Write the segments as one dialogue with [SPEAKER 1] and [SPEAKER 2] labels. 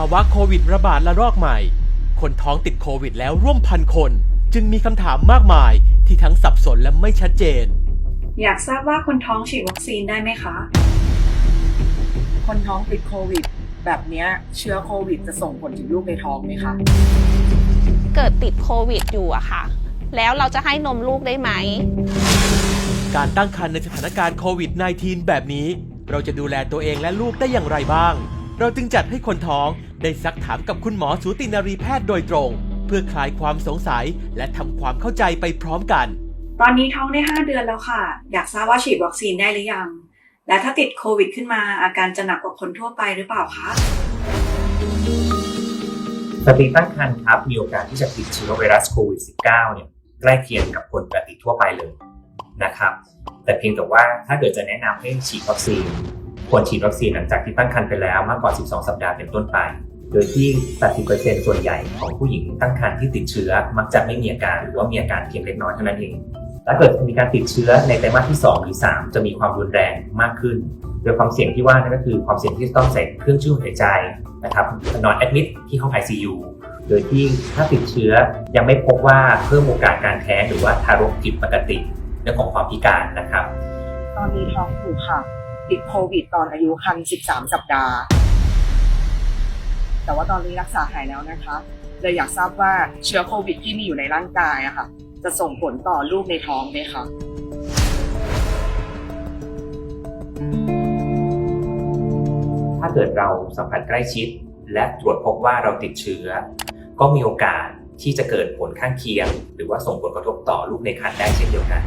[SPEAKER 1] าวะโควิดระบาดระลอกใหม่ คนท้องติดโควิดแล้วร่วมพันคน จึงมีคำถามมากมายที่ทั้งสับสนและไม่ชัดเจน
[SPEAKER 2] อยากทราบว่าคนท้องฉีดวัคซีนได้ไหมคะ
[SPEAKER 3] คนท้องติดโควิด แบบเนี้ยเชื้อโควิดจะส่งผลถึงลูกในท้องไหมคะ
[SPEAKER 4] เกิดติดโควิดอยู่อะค่ะ แล้วเราจะให้นมลูกได้ไหม
[SPEAKER 1] การตั้งครรภ์ในสถานการณ์โควิด -19 แบบนี้ เราจะดูแลตัวเองและลูกได้อย่างไรบ้าง เราจึงจัดให้คนท้องได้ซักถามกับคุณหมอสูตินารีแพทย์โดยตรง เพื่อคลายความสงสัยและทำความเข้าใจไปพร้อมกัน
[SPEAKER 2] ตอนนี้ท้องได้ 5 เดือนแล้วค่ะ อยากทราบว่าฉีดวัคซีนได้หรือยัง และถ้าติดโควิดขึ้นมาอาการจะหนักกว่าคนทั่วไปหรือเปล่าคะ
[SPEAKER 5] สตรีตั้งครรภ์ครับมีโอกาสที่จะติดเชื้อไวรัสโควิด -19 เนี่ยใกล้เคียงกับคนปกติทั่วไปเลยนะครับ แต่เพียงแต่ว่าถ้าเกิดจะแนะนำให้ฉีดวัคซีน ควรฉีดวัคซีนหลังจากที่ตั้งครรภ์ไปแล้วมากกว่า 12 สัปดาห์เป็นต้นไป โดยที่ 80%ส่วนใหญ่ของผู้หญิงตั้งครรภ์ที่ติดเชื้อ มักจะไม่มีอาการหรือว่ามีอาการเพียงเล็กน้อยเท่านั้นเองถ้าเกิดมีการติดเชื้อในไตรมาสที่ 2 หรือ 3 จะมีความรุนแรงมากขึ้น โดยความเสี่ยงที่ว่านั่นก็คือความเสี่ยงที่จะต้องใส่เครื่องช่วยหายใจนะครับนอนแอดมิดที่ห้อง ICU โดยที่ถ้าติดเชื้อยังไม่พบว่าเพิ่มโอกาสการแท้งหรือว่าทารกผิดปกติเรื่องของความพิการนะครับ
[SPEAKER 3] ตอนนี้ท้องผูกค่ะ ติดโควิดตอนอายุครรภ์13 สัปดาห์ แต่ว่าตอนนี้รักษาหายแล้วนะคะเลยอยากทราบว่าเชื้อโควิดที่มีอยู่ในร่างกายอะค่ะ จะส่งผลต่อลูกในท้องไหมคะ
[SPEAKER 5] ถ้าเกิดเราสัมผัสใกล้ชิด และตรวจพบว่าเราติดเชื้อ ก็มีโอกาสที่จะเกิดผลข้างเคียง หรือว่าส่งผลกระทบต่อลูกในครรภ์ได้เช่นเดียวกัน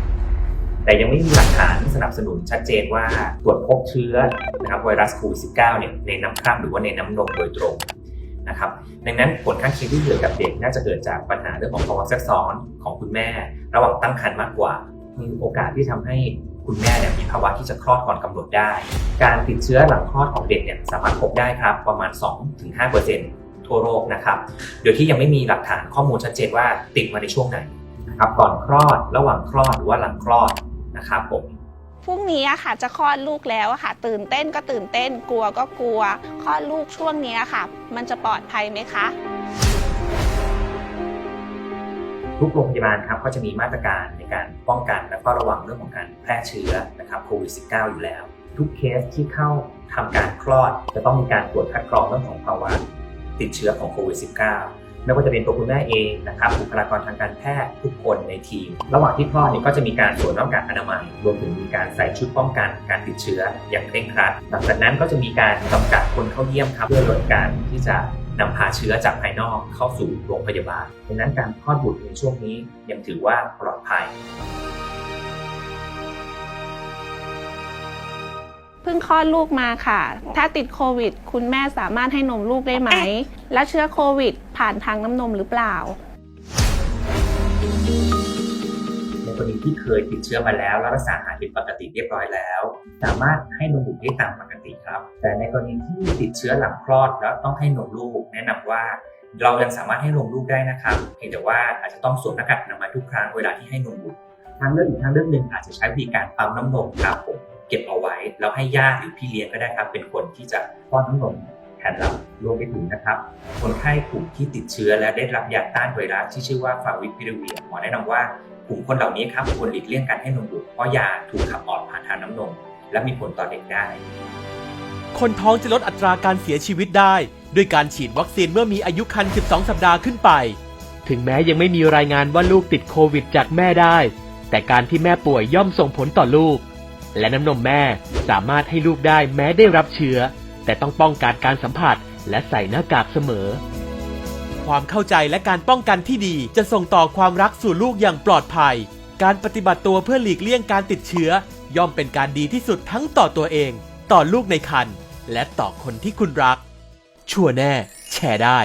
[SPEAKER 5] แต่ยังไม่มีหลักฐานที่สนับสนุนชัดเจนว่าตรวจพบเชื้อนะครับไวรัสโควิด -19 เนี่ยในน้ำคร่ำหรือว่าในน้ำนมโดยตรงนะครับดังนั้นผลข้างเคียงที่เกิดกับเด็กน่าจะเกิดจากปัญหาเรื่องของภาวะแทรกซ้อนของคุณแม่ ระหว่างตั้งครรภ์มากกว่า มีโอกาสที่ทำให้คุณแม่เนี่ยมีภาวะที่จะคลอดก่อนกำหนดได้ การติดเชื้อหลังคลอดของเด็กเนี่ยสามารถพบได้ครับประมาณ 2-5%ทั่วโลกนะครับโดยที่ยังไม่มีหลักฐานข้อมูลชัดเจนว่าติดมาในช่วงไหนนะครับก่อนคลอดระหว่างคลอดหรือว่าหลังคลอด นะครับผม
[SPEAKER 4] พรุ่งนี้อะค่ะจะคลอดลูกแล้วอะค่ะ ตื่นเต้นก็ตื่นเต้นกลัวก็กลัวคลอดลูกช่วงนี้อะค่ะ มันจะปลอดภัยไหมคะ
[SPEAKER 5] ทุกโรงพยาบาลครับก็จะมีมาตรการในการป้องกันและเฝ้าระวังเรื่องของการแพร่เชื้อนะครับโควิด -19 อยู่แล้ว ทุกเคสที่เข้าทำการคลอด จะต้องมีการตรวจคัดกรองเรื่องของภาวะติดเชื้อของโควิด -19 ไม่ว่าจะเป็นตัวคุณแม่เองนะครับบุคลากรทางการแพทย์ทุกคนในทีม ระหว่างที่คลอดเนี่ยก็จะมีการสวมหน้ากากอนามัย รวมถึงมีการใส่ชุดป้องกันการติดเชื้ออย่างเคร่งครัด หลังจากนั้นก็จะมีการจำกัดคนเข้าเยี่ยมครับเพื่อลดการที่จะนำพาเชื้อจากภายนอกเข้าสู่โรงพยาบาลดังนั้นการคลอดบุตรในช่วงนี้ยังถือว่าปลอดภัย
[SPEAKER 4] พิ่งคลอดลูกมาค่ะ ถ้าติดโควิด คุณแม่สามารถให้นมลูกได้ไหม และเชื้อโควิด ผ่านทางน้ำนมหรือเปล่า
[SPEAKER 5] ในกรณีที่เคยติดเชื้อมาแล้วแล้วรักษาหายเป็นปกติเรียบร้อยแล้ว สามารถให้นมบุตรได้ตามปกติครับ แต่ในกรณีที่ติดเชื้อหลังคลอดแล้วต้องให้นมลูก แนะนำว่าเรายังสามารถให้นมลูกได้นะครับเพียงแต่ว่าอาจจะต้องสวมหน้ากากอนามัยทุกครั้งเวลาที่ให้นมบุตรทางเลือกอีกทางเลือกหนึ่งอาจจะใช้วิธีการปั๊มน้ำนมครับผม เก็บเอาไว้ แล้วให้ญาติหรือพี่เลี้ยงก็ได้ครับ เป็นคนที่จะป้อนน้ำนมแทนเรารวมไปถึงนะครับ คนไข้กลุ่มที่ติดเชื้อและได้รับยาต้านไวรัสที่ชื่อว่าฟาวิพิราเวียหมอแนะนำว่ากลุ่มคนเหล่านี้ครับควรหลีกเลี่ยงการให้นมบุตรเพราะยาถูกขับออกผ่านทางน้ำนม และมีผลต่อเด็กได้
[SPEAKER 1] คนท้องจะลดอัตราการเสียชีวิตได้ ด้วยการฉีดวัคซีนเมื่อมีอายุครรภ์ 12 สัปดาห์ขึ้นไป ถึงแม้ยังไม่มีรายงานว่าลูกติดโควิดจากแม่ได้ แต่การที่แม่ป่วยย่อมส่งผลต่อลูก และน้ำนมแม่สามารถให้ลูกได้แม้ได้รับเชื้อ แต่ต้องป้องกันการสัมผัสและใส่หน้ากากเสมอ ความเข้าใจและการป้องกันที่ดีจะส่งต่อความรักสู่ลูกอย่างปลอดภัย การปฏิบัติตัวเพื่อหลีกเลี่ยงการติดเชื้อ ย่อมเป็นการดีที่สุดทั้งต่อตัวเอง ต่อลูกในครรภ์และต่อคนที่คุณรัก ชัวร์แน่ แชร์ได้